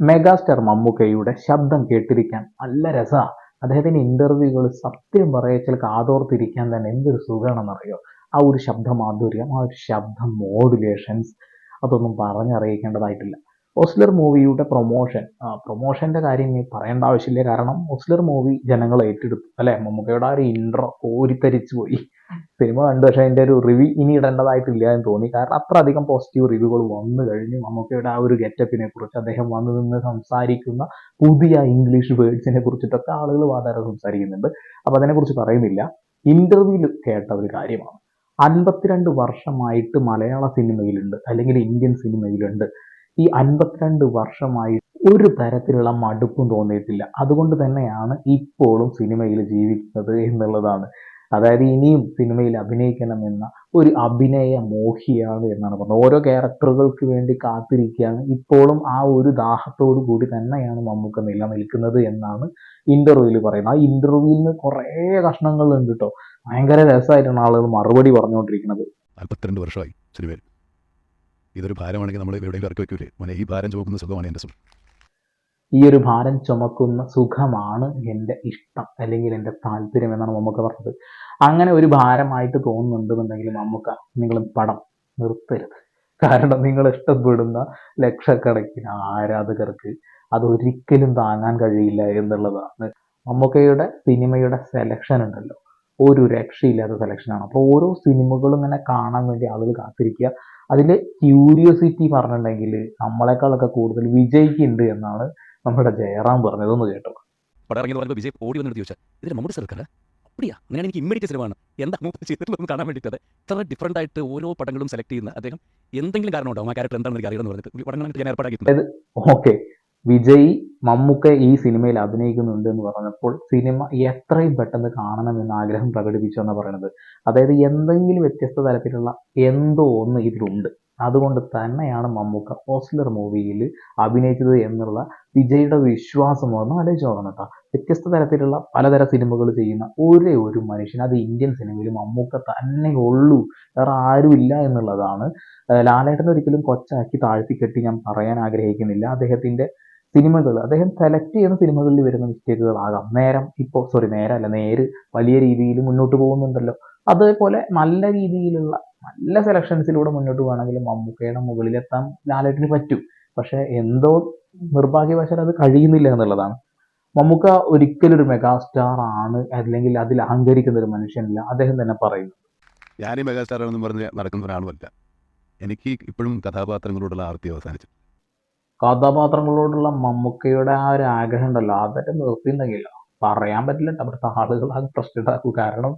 Megastar മമ്മൂക്കയുടെ ശബ്ദം കേട്ടിരിക്കാൻ നല്ല രസമാണ് അദ്ദേഹത്തിന്റെ ഇന്റർവ്യൂകൾ സത്യം പറയച്ചാൽ കാതോർത്തിരിക്കാൻ തന്നെ എന്തൊരു സുഖമാണെന്നറിയോ ആ ഒരു ശബ്ദ മാധുര്യം ആ ഒരു ശബ്ദ മോഡുലേഷൻസ് അതൊന്നും പറഞ്ഞറിയിക്കേണ്ടതായിട്ടില്ല. ഒസ്ലർ മൂവിയുടെ പ്രൊമോഷൻ പ്രൊമോഷന്റെ കാര്യം ഇനി പറയേണ്ട ആവശ്യമില്ല. കാരണം ഒസ്ലർ മൂവി ജനങ്ങൾ ഏറ്റെടുത്തു. അല്ലേ? മമ്മൂക്കയുടെ ആ ഒരു ഇൻട്രോ കോരിത്തരിച്ചു പോയി സിനിമ കണ്ടു പക്ഷേ അതിന്റെ ഒരു റിവ്യൂ ഇനി ഇടേണ്ടതായിട്ടില്ല എന്ന് തോന്നി. കാരണം അത്ര അധികം പോസിറ്റീവ് റിവ്യൂകൾ വന്നു കഴിഞ്ഞു. മമ്മൂക്കയുടെ ആ ഒരു ഗെറ്റപ്പിനെ കുറിച്ച് അദ്ദേഹം വന്നു നിന്ന് സംസാരിക്കുന്ന പുതിയ ഇംഗ്ലീഷ് വേർഡ്സിനെ കുറിച്ചിട്ടൊക്കെ ആളുകൾ വളരെ സംസാരിക്കുന്നുണ്ട്. അപ്പൊ അതിനെക്കുറിച്ച് പറയുന്നില്ല. ഇന്റർവ്യൂവിൽ കേട്ട ഒരു കാര്യമാണ്. അൻപത്തിരണ്ട് വർഷമായിട്ട് മലയാള സിനിമയിലുണ്ട് അല്ലെങ്കിൽ ഇന്ത്യൻ സിനിമയിലുണ്ട്. ഈ അൻപത്തിരണ്ട് വർഷമായി ഒരു തരത്തിലുള്ള മടുപ്പും തോന്നിയിട്ടില്ല. അതുകൊണ്ട് തന്നെയാണ് ഇപ്പോഴും സിനിമയിൽ ജീവിക്കുന്നത് എന്നുള്ളതാണ്. അതായത് ഇനിയും സിനിമയിൽ അഭിനയിക്കണമെന്ന ഒരു അഭിനയ മോഹിയാണ് എന്നാണ് പറഞ്ഞത്. ഓരോ ക്യാരക്ടറുകൾക്ക് വേണ്ടി കാത്തിരിക്കുകയാണ്. ഇപ്പോഴും ആ ഒരു ദാഹത്തോടു കൂടി തന്നെയാണ് മമ്മൂക്ക നിലനിൽക്കുന്നത് എന്നാണ് ഇന്റർവ്യൂവിൽ പറയുന്നത്. ആ ഇന്റർവ്യൂവിൽ നിന്ന് കുറേ കഷ്ണങ്ങളുണ്ട് കേട്ടോ. ഭയങ്കര രസമായിട്ടാണ് ആളുകൾ മറുപടി പറഞ്ഞുകൊണ്ടിരിക്കുന്നത്. നാൽപ്പത്തിരണ്ട് വർഷമായി സിനിമയിൽ. ഇതൊരു ഭാരമാണെങ്കിൽ നമ്മൾ എവിടെയെങ്കിലും ഇറക്കി വെക്കൂലേ? മോനെ ഈ ഭാരം ചുമക്കുന്ന സുഖമാണ് എന്റെ സുഖം. ഈ ഒരു ഭാരം ചുമക്കുന്ന സുഖമാണ് എന്റെ ഇഷ്ടം അല്ലെങ്കിൽ എന്റെ താല്പര്യം എന്നാണ് മമ്മൂക്ക പറഞ്ഞത്. അങ്ങനെ ഒരു ഭാരമായിട്ട് തോന്നുന്നുണ്ടെന്നുണ്ടെങ്കിൽ മമ്മൂക്ക നിങ്ങൾ പടം നിർത്തരുത്. കാരണം നിങ്ങൾ ഇഷ്ടപ്പെടുന്ന ലക്ഷക്കണക്കിന് ആരാധകർക്ക് അത് ഒരിക്കലും താങ്ങാൻ കഴിയില്ല എന്നുള്ളതാണ്. മമ്മൂക്കയുടെ സിനിമയുടെ സെലക്ഷൻ ഉണ്ടല്ലോ. ഒരു രക്ഷയില്ലാത്ത സെലക്ഷനാണ് അപ്പോൾ ഓരോ സിനിമകളും ഇങ്ങനെ കാണാൻ വേണ്ടി ആളുകൾ കാത്തിരിക്കുക. അതിൽ ക്യൂരിയോസിറ്റി പറഞ്ഞിട്ടുണ്ടെങ്കിൽ നമ്മളെക്കാളൊക്കെ കൂടുതൽ വിജയിക്കുന്നുണ്ട് എന്നാണ് നമ്മുടെ ജയറാം പറഞ്ഞതെന്ന് കേട്ടോ. പടം ഇറങ്ങി പറയുമ്പോൾ വിജയ് ഓടി വന്നിട്ട് ചോദിച്ചാൽ ഇതിന് മമ്മൂടി സർക്കാർ അപ്പടിയാ അങ്ങനെയാണ് എനിക്ക് ഇമ്മീഡിയറ്റ് സിനിമയാണ്. എന്താ മൂപ്പർ ചെയ്തിട്ടുള്ളതെന്ന് കാണാൻ വേണ്ടിയിട്ട് ഇത്ര ഡിഫറന്റ് ആയിട്ട് ഓരോ പടങ്ങളും സെലക്ട് ചെയ്യുന്ന അദ്ദേഹം എന്തെങ്കിലും കാരണം ഉണ്ടാവും ആ ക്യാരക്ടർ എന്താണെന്ന് എനിക്ക് അറിയാമെന്ന് പറഞ്ഞിട്ട്. പടങ്ങളായിട്ട് ഞാൻ ഏർപ്പാടാക്കിയിട്ടുണ്ട് ഓക്കെ. വിജയ് മമ്മൂക്ക ഈ സിനിമയിൽ അഭിനയിക്കുന്നുണ്ട് എന്ന് പറഞ്ഞപ്പോൾ സിനിമ എത്രയും പെട്ടെന്ന് കാണണമെന്ന് ആഗ്രഹം പ്രകടിപ്പിച്ചു എന്നാണ് പറയുന്നത്. അതായത് എന്തെങ്കിലും വ്യത്യസ്ത തരത്തിലുള്ള എന്തോ ഒന്ന് ഇതിലുണ്ട്. അതുകൊണ്ട് തന്നെയാണ് മമ്മൂക്ക ഓസ്ലർ മൂവിയിൽ അഭിനയിച്ചത് എന്നുള്ള വിജയുടെ വിശ്വാസം വിശ്വാസമാണ് ആലോചിച്ച് നോക്കണം കേട്ടോ വ്യത്യസ്ത തരത്തിലുള്ള പലതര സിനിമകൾ ചെയ്യുന്ന ഒരേ ഒരു മനുഷ്യൻ അത് ഇന്ത്യൻ സിനിമയിൽ മമ്മൂക്ക തന്നെ ഉള്ളൂ. വേറെ ആരുമില്ല എന്നുള്ളതാണ്. ലാലേട്ടൻ ഒരിക്കലും കൊച്ചാക്കി താഴ്ത്തിക്കെട്ടി ഞാൻ പറയാൻ ആഗ്രഹിക്കുന്നില്ല. അദ്ദേഹത്തിന്റെ സിനിമകൾ അദ്ദേഹം സെലക്ട് ചെയ്യുന്ന സിനിമകളിൽ വരുന്ന മിസ്റ്റേക്കുകളാകാം നേരം ഇപ്പോൾ സോറി നേരമല്ല നേര് വലിയ രീതിയിൽ മുന്നോട്ട് പോകുന്നുണ്ടല്ലോ. അതേപോലെ നല്ല രീതിയിലുള്ള നല്ല സെലക്ഷൻസിലൂടെ മുന്നോട്ട് പോകണമെങ്കിൽ മമ്മൂക്കയുടെ മുകളിലെത്താൻ ലാലേട്ടിന് പറ്റും. പക്ഷെ എന്തോ നിർഭാഗ്യവശാൽ അത് കഴിയുന്നില്ല എന്നുള്ളതാണ്. മമ്മൂക്ക ഒരിക്കലും ഒരു മെഗാസ്റ്റാർ ആണ് അല്ലെങ്കിൽ അതിൽ അഹങ്കരിക്കുന്ന ഒരു മനുഷ്യനല്ല. അദ്ദേഹം തന്നെ പറയുന്നു. ഞാൻ ഈ മെഗാസ്റ്റാർ ആണെന്ന് പറഞ്ഞ് നടക്കുന്ന ഒരാളുമല്ല. എനിക്ക് ഇപ്പോഴും കഥാപാത്രങ്ങളോടുള്ള ആർത്തി അവസാനിച്ചു. കഥാപാത്രങ്ങളോടുള്ള മമ്മൂക്കയുടെ ആ ഒരു ആഗ്രഹം ഉണ്ടല്ലോ. അതൊക്കെ നിർത്തിയിട്ടുണ്ടെങ്കിലോ പറയാൻ പറ്റില്ല. അവിടുത്തെ ആളുകൾ അത് പ്രശ്നമുണ്ടാക്കും കാരണം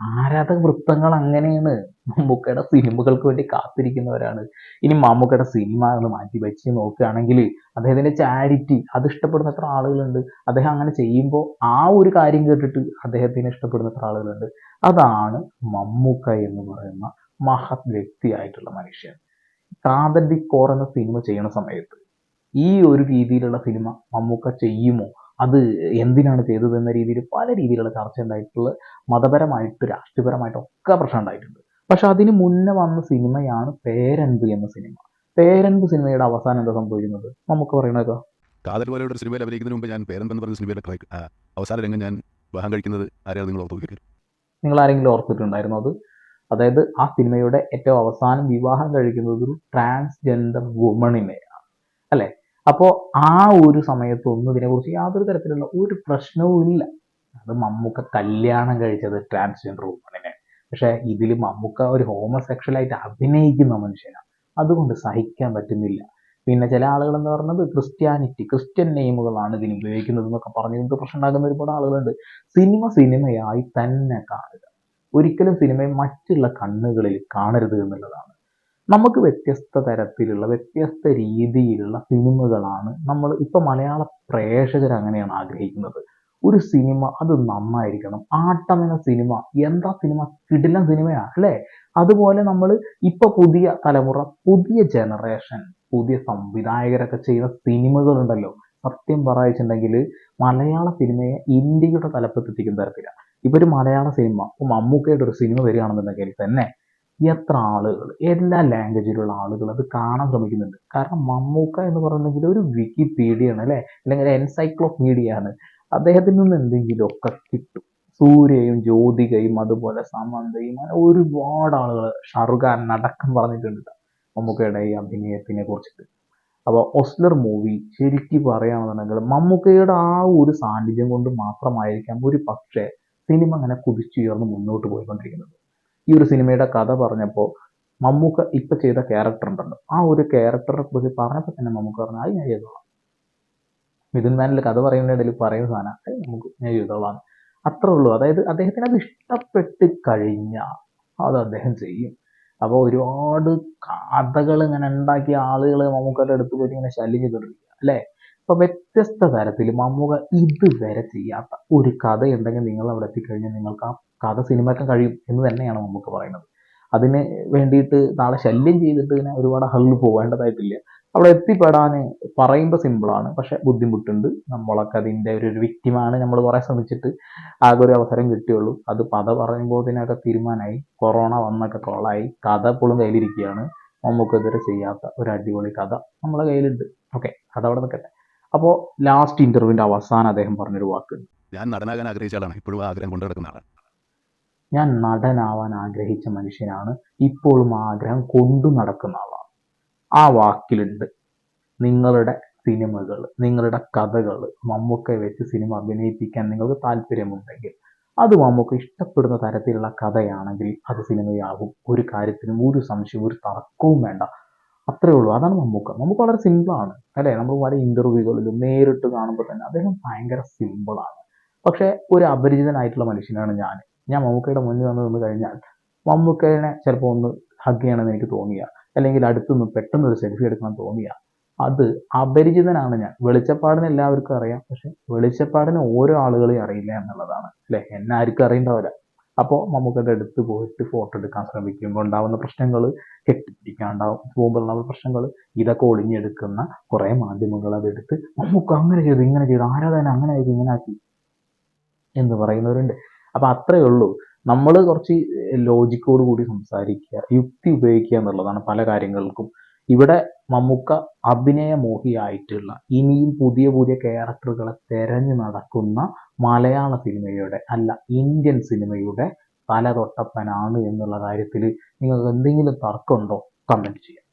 ആരാധക വൃത്തങ്ങൾ അങ്ങനെയാണ്. മമ്മൂക്കയുടെ സിനിമകൾക്ക് വേണ്ടി കാത്തിരിക്കുന്നവരാണ്. ഇനി മമ്മൂക്കയുടെ സിനിമകൾ മാറ്റി വെച്ച് നോക്കുകയാണെങ്കിൽ അദ്ദേഹത്തിന്റെ ചാരിറ്റി അത് ഇഷ്ടപ്പെടുന്ന എത്ര ആളുകളുണ്ട്? അദ്ദേഹം അങ്ങനെ ചെയ്യുമ്പോൾ ആ ഒരു കാര്യം കേട്ടിട്ട് അദ്ദേഹത്തിന് ഇഷ്ടപ്പെടുന്ന എത്ര ആളുകളുണ്ട്? അതാണ് മമ്മൂക്ക എന്ന് പറയുന്ന മഹത് വ്യക്തിയായിട്ടുള്ള മനുഷ്യൻ. കാതൽ ദി കോർ എന്ന സിനിമ ചെയ്യുന്ന സമയത്ത് ഈ ഒരു രീതിയിലുള്ള സിനിമ മമ്മൂക്ക ചെയ്യുമോ? അത് എന്തിനാണ് ചെയ്തത് എന്ന രീതിയിൽ പല രീതിയിലുള്ള ചർച്ച ഉണ്ടായിട്ടുള്ള മതപരമായിട്ട് രാഷ്ട്രീയപരമായിട്ട് ഒക്കെ പ്രശ്നം ഉണ്ടായിട്ടുണ്ട്. പക്ഷെ അതിന് മുന്നേ വന്ന സിനിമയാണ് പേരൻപ് എന്ന സിനിമ. പേരൻപ് സിനിമയുടെ അവസാനം എന്താ സംഭവിക്കുന്നത്? നമുക്ക് പറയണത് കാതൽ പോലെയുള്ള ഒരു സിനിമയിൽ അഭിനയിക്കുന്നതിന് മുമ്പ് ഞാൻ പേരൻ എന്ന് പറഞ്ഞ സിനിമയിലെ അവസാന രംഗം ഞാൻ വിവാഹം കഴിക്കുന്നത് ആരെയാണ് നിങ്ങൾ ഓർത്തു നിങ്ങൾ ആരെങ്കിലും ഓർത്തിട്ടുണ്ടായിരുന്നോ അത്? അതായത് ആ സിനിമയുടെ ഏറ്റവും അവസാനം വിവാഹം കഴിക്കുന്നത് ഒരു ട്രാൻസ്ജെൻഡർ വുമണിനെയാണ്. അല്ലെ? അപ്പോൾ ആ ഒരു സമയത്തൊന്നും ഇതിനെക്കുറിച്ച് യാതൊരു തരത്തിലുള്ള ഒരു പ്രശ്നവും ഇല്ല. അത് മമ്മൂക്ക കല്യാണം കഴിച്ചത് ട്രാൻസ്ജെൻഡർ വുമണിനെ പക്ഷേ ഇതിൽ മമ്മൂക്ക ഒരു ഹോമസെക്ഷലായിട്ട് അഭിനയിക്കുന്ന മനുഷ്യനാണ് അതുകൊണ്ട് സഹിക്കാൻ പറ്റുന്നില്ല. പിന്നെ ചില ആളുകൾ എന്ന് പറയുന്നത് ക്രിസ്ത്യാനിറ്റി ക്രിസ്ത്യൻ നെയിമുകളാണ് ഇതിന് ഉപയോഗിക്കുന്നത് എന്നൊക്കെ പറഞ്ഞു ഇതിന് പ്രശ്നം ഉണ്ടാക്കുന്ന ഒരുപാട് ആളുകളുണ്ട്. സിനിമ സിനിമയായി തന്നെ കാണുക. ഒരിക്കലും സിനിമയെ മറ്റുള്ള കണ്ണുകളിൽ കാണരുത് എന്നുള്ളതാണ്. നമുക്ക് വ്യത്യസ്ത തരത്തിലുള്ള വ്യത്യസ്ത രീതിയിലുള്ള സിനിമകളാണ് നമ്മൾ ഇപ്പോൾ മലയാള പ്രേക്ഷകർ അങ്ങനെയാണ് ആഗ്രഹിക്കുന്നത്. ഒരു സിനിമ അത് നന്നായിരിക്കണം. ആട്ടം എന്ന സിനിമ എന്താ സിനിമ? കിടിലൻ സിനിമയാണ് അല്ലേ? അതുപോലെ നമ്മൾ ഇപ്പൊ പുതിയ തലമുറ പുതിയ ജനറേഷൻ പുതിയ സംവിധായകരൊക്കെ ചെയ്യുന്ന സിനിമകളുണ്ടല്ലോ. സത്യം പറയുന്നുണ്ടെങ്കിൽ മലയാള സിനിമയെ ഇന്ത്യയുടെ തലപ്പത്തെത്തിക്കുന്ന തരത്തിലാണ്. ഇപ്പൊ ഒരു മലയാള സിനിമ ഇപ്പൊ മമ്മൂക്കയുടെ ഒരു സിനിമ വരികയാണെന്നുണ്ടെങ്കിൽ തന്നെ എത്ര ആളുകൾ എല്ലാ ലാംഗ്വേജിലുള്ള ആളുകൾ അത് കാണാൻ ശ്രമിക്കുന്നുണ്ട്. കാരണം മമ്മൂക്ക എന്ന് പറയുന്നെങ്കിൽ ഒരു വിക്കിപീഡിയ ആണ് അല്ലേ? അല്ലെങ്കിൽ എൻസൈക്ലോപീഡിയ ആണ് അദ്ദേഹത്തിൽ നിന്ന് എന്തെങ്കിലുമൊക്കെ കിട്ടും. സൂര്യയും ജ്യോതികയും അതുപോലെ സമന്തയും അങ്ങനെ ഒരുപാട് ആളുകൾ ഷാറുഖ് ഖാൻ അടക്കം പറഞ്ഞിട്ടുണ്ട് മമ്മൂക്കയുടെ ഈ അഭിനയത്തിനെ കുറിച്ചിട്ട്. അപ്പോൾ ഒസ്ലർ മൂവി ശരിക്കും പറയുകയാണെന്നുണ്ടെങ്കിൽ മമ്മൂക്കയുടെ ആ ഒരു സാന്നിധ്യം കൊണ്ട് മാത്രമായിരിക്കാം ഒരു പക്ഷേ സിനിമ അങ്ങനെ കുതിച്ചുയർന്ന് മുന്നോട്ട് പോയിക്കൊണ്ടിരിക്കുന്നത്. ഈ ഒരു സിനിമയുടെ കഥ പറഞ്ഞപ്പോൾ മമ്മൂക്ക ഇപ്പൊ ചെയ്ത ക്യാരക്ടർ ഉണ്ടല്ലോ. ആ ഒരു ക്യാരക്ടറെ കുറിച്ച് പറഞ്ഞപ്പോൾ തന്നെ മമ്മൂക്ക പറഞ്ഞു അത് ഞാൻ ചെയ്തോളാം മിഥുൻ മാനിൽ കഥ പറയുന്നതിൽ പറയുന്ന സാധനം അത് നമുക്ക് ഞാൻ ചെയ്തോളാം അത്രേ ഉള്ളൂ. അതായത് അദ്ദേഹത്തിന് അത് ഇഷ്ടപ്പെട്ട് കഴിഞ്ഞാൽ അത് അദ്ദേഹം ചെയ്യും. അപ്പോൾ ഒരുപാട് കഥകൾ ഇങ്ങനെ ഉണ്ടാക്കിയ ആളുകൾ മമ്മൂക്കയുടെ അടുത്ത് പോയിട്ട് ഇങ്ങനെ ശല്യം ചെയ്തുകൊണ്ടിരിക്കുക അല്ലേ? അപ്പൊ വ്യത്യസ്ത തരത്തിൽ മമ്മൂക ഇതുവരെ ചെയ്യാത്ത ഒരു കഥ എന്തെങ്കിലും നിങ്ങൾ അവിടെ എത്തിക്കഴിഞ്ഞാൽ നിങ്ങൾക്ക് ആ കഥ സിനിമയ്ക്ക് കഴിയും എന്ന് തന്നെയാണ് മമ്മൂക്ക പറയുന്നത്. അതിന് വേണ്ടിയിട്ട് നാളെ ശല്യം ചെയ്തിട്ട് ഇങ്ങനെ ഒരുപാട് ഹള്ളിൽ പോകേണ്ടതായിട്ടില്ല. അവിടെ എത്തിപ്പെടാൻ പറയുമ്പോൾ സിമ്പിളാണ് പക്ഷെ ബുദ്ധിമുട്ടുണ്ട്. നമ്മളൊക്കെ അതിന്റെ ഒരു ഒരു വിക്റ്റിമാണ് നമ്മൾ കുറേ ശ്രമിച്ചിട്ട് ആകെ ഒരു അവസരം കിട്ടിയുള്ളൂ. അത് പത പറയുമ്പോൾ ഇതിനൊക്കെ തീരുമാനമായി. കൊറോണ വന്നൊക്കെ കൊള്ളായി. കഥ എപ്പോഴും കയ്യിലിരിക്കുകയാണ്. നമുക്കെതിരെ ചെയ്യാത്ത ഒരു അടിപൊളി കഥ നമ്മളെ കയ്യിലുണ്ട്. ഓക്കെ അതവിടെ നിൽക്കട്ടെ. അപ്പോൾ ലാസ്റ്റ് ഇന്റർവ്യൂവിന്റെ അവസാനം അദ്ദേഹം പറഞ്ഞൊരു വാക്ക്. ഞാൻ നടനാകാൻ ആഗ്രഹിച്ച ആളാണ്. ഇപ്പോഴും ആഗ്രഹം കൊണ്ടു നടക്കുന്ന ആളാണ്. ഞാൻ നടനാവാൻ ആഗ്രഹിച്ച മനുഷ്യനാണ്. ഇപ്പോഴും ആഗ്രഹം കൊണ്ടു നടക്കുന്ന ആളാണ്. ആ വാക്കിലുണ്ട്. നിങ്ങളുടെ സിനിമകൾ നിങ്ങളുടെ കഥകൾ മമ്മൂക്കയെ വെച്ച് സിനിമ അഭിനയിപ്പിക്കാൻ നിങ്ങൾക്ക് താല്പര്യമുണ്ടെങ്കിൽ അത് മമ്മൂക്ക ഇഷ്ടപ്പെടുന്ന തരത്തിലുള്ള കഥയാണെങ്കിൽ അത് സിനിമയാകും ഒരു കാര്യത്തിനും ഒരു സംശയവും ഒരു തർക്കവും വേണ്ട. അത്രേ ഉള്ളൂ. അതാണ് മമ്മൂക്ക. മമ്മൂക്ക വളരെ സിമ്പിളാണ് അല്ലേ? നമ്മൾ പല ഇന്റർവ്യൂകളിലും നേരിട്ട് കാണുമ്പോൾ തന്നെ അദ്ദേഹം ഭയങ്കര സിമ്പിളാണ് പക്ഷേ ഒരു അപരിചിതനായിട്ടുള്ള മനുഷ്യനാണ് ഞാൻ ഞാൻ മമ്മൂക്കയുടെ മുന്നിൽ വന്ന് നിന്ന് കഴിഞ്ഞാൽ മമ്മൂക്കനെ ചിലപ്പോൾ ഒന്ന് ഹഗ് ചെയ്യണമെന്ന് എനിക്ക് തോന്നിയ. അല്ലെങ്കിൽ അടുത്തുനിന്ന് പെട്ടെന്ന് ഒരു സെൽഫി എടുക്കണം തോന്നിയ. അത് അപരിചിതനാണ് ഞാൻ. വെളിച്ചപ്പാടിന് എല്ലാവർക്കും അറിയാം. പക്ഷെ വെളിച്ചപ്പാടിന് ഓരോ ആളുകളെയും അറിയില്ല എന്നുള്ളതാണ്. അല്ലേ? എന്നെ ആർക്കും അപ്പോൾ നമുക്കത് എടുത്ത് പോയിട്ട് ഫോട്ടോ എടുക്കാൻ ശ്രമിക്കുമ്പോൾ ഉണ്ടാകുന്ന പ്രശ്നങ്ങൾ കെട്ടിപ്പിടിക്കാണ്ടാവും. പോകുമ്പോൾ ഉണ്ടാവുന്ന പ്രശ്നങ്ങൾ ഇതൊക്കെ ഒളിഞ്ഞെടുക്കുന്ന കുറേ മാധ്യമങ്ങൾ അതെടുത്ത് നമുക്ക് അങ്ങനെ ചെയ്തു ഇങ്ങനെ ചെയ്തു ആരാധന അങ്ങനെ ആക്കി ഇങ്ങനെ ആക്കി എന്ന് പറയുന്നവരുണ്ട്. അപ്പൊ അത്രയേ ഉള്ളൂ. നമ്മൾ കുറച്ച് ലോജിക്കോട് കൂടി സംസാരിക്കുക യുക്തി ഉപയോഗിക്കുക എന്നുള്ളതാണ് പല കാര്യങ്ങൾക്കും. ഇവിടെ മമ്മൂക്ക അഭിനയമോഹിയായിട്ടുള്ള ഇനിയും പുതിയ പുതിയ ക്യാരക്ടറുകളെ തെരഞ്ഞു നടക്കുന്ന മലയാള സിനിമയുടെ അല്ല ഇന്ത്യൻ സിനിമയുടെ തലതൊട്ടപ്പനാണ് എന്നുള്ള കാര്യത്തിൽ നിങ്ങൾക്ക് എന്തെങ്കിലും തർക്കമുണ്ടോ? കമന്റ് ചെയ്യാം.